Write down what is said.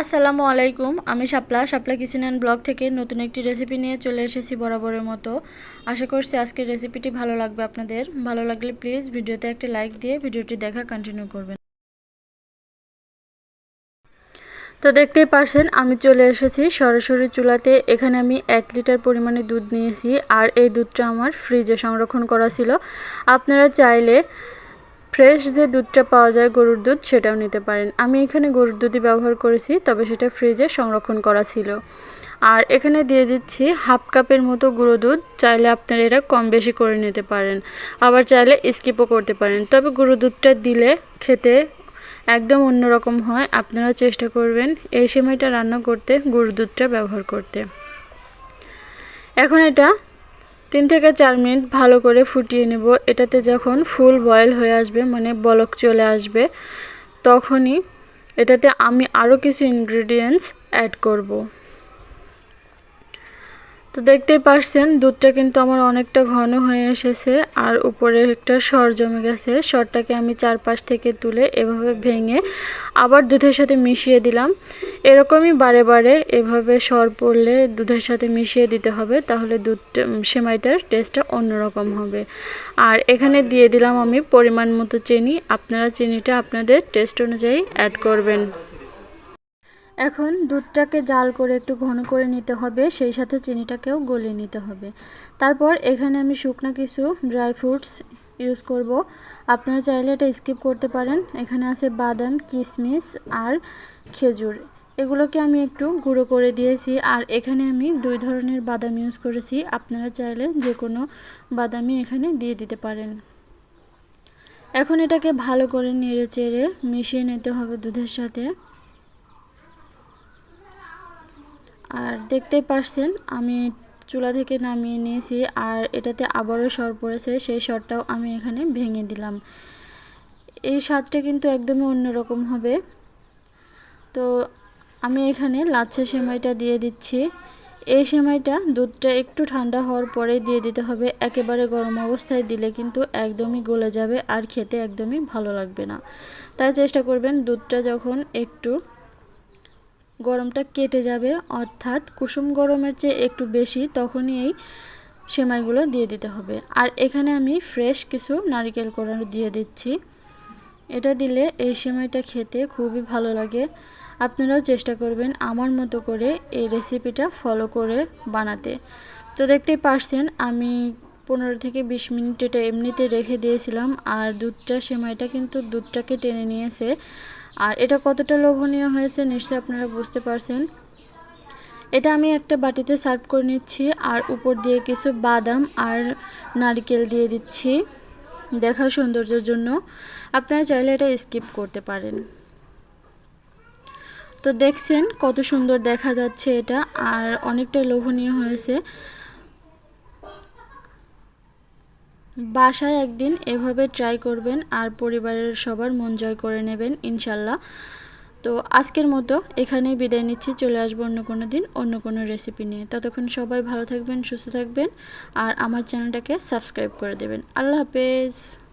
আসসালামু আলাইকুম, আমি Shapla. Shapla kitchen and blog থেকে নতুন একটি রেসিপি নিয়ে চলে এসেছি বরাবরের মতো। আশা করছি আজকের রেসিপিটি ভালো লাগবে আপনাদের। ভালো লাগলে প্লিজ ভিডিওতে একটি লাইক দিয়ে ভিডিওটি দেখা কন্টিনিউ করবেন। তো দেখতেই পারছেন, আমি চলে এসেছি সরাসরি চুলাতে। এখানে আমি এক লিটার পরিমাণে দুধ নিয়েছি, আর এই দুধটা আমার ফ্রিজে সংরক্ষণ করা ছিল। আপনারা চাইলে ফ্রেশ যে দুধটা পাওয়া যায় গরুর দুধ, সেটাও নিতে পারেন। আমি এখানে গরুর দুধই ব্যবহার করেছি, তবে সেটা ফ্রিজে সংরক্ষণ করা ছিল। আর এখানে দিয়ে দিচ্ছি হাফ কাপের মতো গুঁড়ো দুধ, চাইলে আপনারা এটা কম বেশি করে নিতে পারেন। আবার চাইলে স্কিপও করতে পারেন। তবে গুঁড়ো দুধটা দিলে খেতে একদম অন্যরকম হয়। আপনারা চেষ্টা করবেন এই সময়টা রান্না করতে, গুঁড়ো দুধটা ব্যবহার করতে। এখন এটা তিন থেকে চার মিনিট ভালো করে ফুটিয়ে নেব। এটাতে যখন ফুল বয়েল হয়ে আসবে মানে বলক চলে আসবে, তখনই এটাতে আমি আরও কিছু ইনগ্রিডিয়েন্টস অ্যাড করব। তো দেখতেই পারছেন, দুধটা কিন্তু আমার অনেকটা ঘন হয়ে এসেছে আর উপরে একটা সর জমে গেছে। সরটাকে আমি চারপাশ থেকে তুলে এভাবে ভেঙে আবার দুধের সাথে মিশিয়ে দিলাম। এরকমই বারে বারে এভাবে সর পড়লে দুধের সাথে মিশিয়ে দিতে হবে, তাহলে দুধটা সেমাইটার টেস্টটা অন্যরকম হবে। আর এখানে দিয়ে দিলাম আমি পরিমাণ মতো চিনি। আপনারা চিনিটা আপনাদের টেস্ট অনুযায়ী অ্যাড করবেন। এখন দুধটাকে জাল করে একটু ঘন করে নিতে হবে, সেই সাথে চিনিটাকেও গলিয়ে নিতে হবে। তারপর এখানে আমি শুকনো কিছু ড্রাই ফ্রুটস ইউজ করব। আপনারা চাইলে এটা স্কিপ করতে পারেন। এখানে আছে বাদাম কিশমিশ আর খেজুর। এগুলোকে আমি একটু গুঁড়ো করে দিয়েছি। আর এখানে আমি দুই ধরনের বাদাম ইউজ করেছি। আপনারা চাইলে যে কোনো বাদামই এখানে দিয়ে দিতে পারেন। এখন এটাকে ভালো করে নেড়ে চেড়ে মিশিয়ে নিতে হবে দুধের সাথে। আর দেখতেই পারছেন, আমি চুলা থেকে নামিয়ে নিয়েছি আর এটাতে আবারও সর পড়েছে, সেই সরটাও আমি এখানে ভেঙে দিলাম। এই স্বাদটা কিন্তু একদমই অন্যরকম হবে। তো আমি এখানে লাচ্ছা সেমাইটা দিয়ে দিচ্ছি। এই সেমাইটা দুধটা একটু ঠান্ডা হওয়ার পরে দিয়ে দিতে হবে। একেবারে গরম অবস্থায় দিলে কিন্তু একদমই গলে যাবে আর খেতে একদমই ভালো লাগবে না। তাই চেষ্টা করবেন দুধটা যখন একটু গরমটা কেটে যাবে, অর্থাৎ কুসুম গরমের চেয়ে একটু বেশি তখনই এই সেমাইগুলো দিয়ে দিতে হবে। আর এখানে আমি ফ্রেশ কিছু নারিকেল কোড়ানো দিয়ে দিচ্ছি। এটা দিলে এই সেমাইটা খেতে খুবই ভালো লাগে। আপনারাও চেষ্টা করবেন আমার মতো করে এই রেসিপিটা ফলো করে বানাতে। তো দেখতেই পারছেন, আমি পনেরো থেকে বিশ মিনিট এটা এমনিতে রেখে দিয়েছিলাম, আর দুধটা সেমাইটা কিন্তু দুধটাকে টেনে নিয়েছে। আর এটা কতটা লোভনীয় হয়েছে নিশ্চয়ই আপনারা বুঝতে পারছেন। এটা আমি একটা বাটিতে সার্ভ করে নিচ্ছি, আর উপর দিয়ে কিছু বাদাম আর নারকেল দিয়ে দিচ্ছি দেখার সৌন্দর্যের জন্য। আপনারা চাইলে এটা স্কিপ করতে পারেন। তো দেখছেন কত সুন্দর দেখা যাচ্ছে এটা, আর অনেকটা লোভনীয় হয়েছে। বাসায় একদিন এভাবে ট্রাই করবেন আর পরিবারের সবার মন জয় করে নেবেন, ইনশাল্লাহ। তো আজকের মতো এখানেই বিদায় নিচ্ছি, চলে আসব অন্য কোনো দিন, অন্য কোনো রেসিপি নিয়ে। ততক্ষণ সবাই ভালো থাকবেন, সুস্থ থাকবেন, আর আমার চ্যানেলটাকে সাবস্ক্রাইব করে দেবেন। আল্লাহ হাফেজ।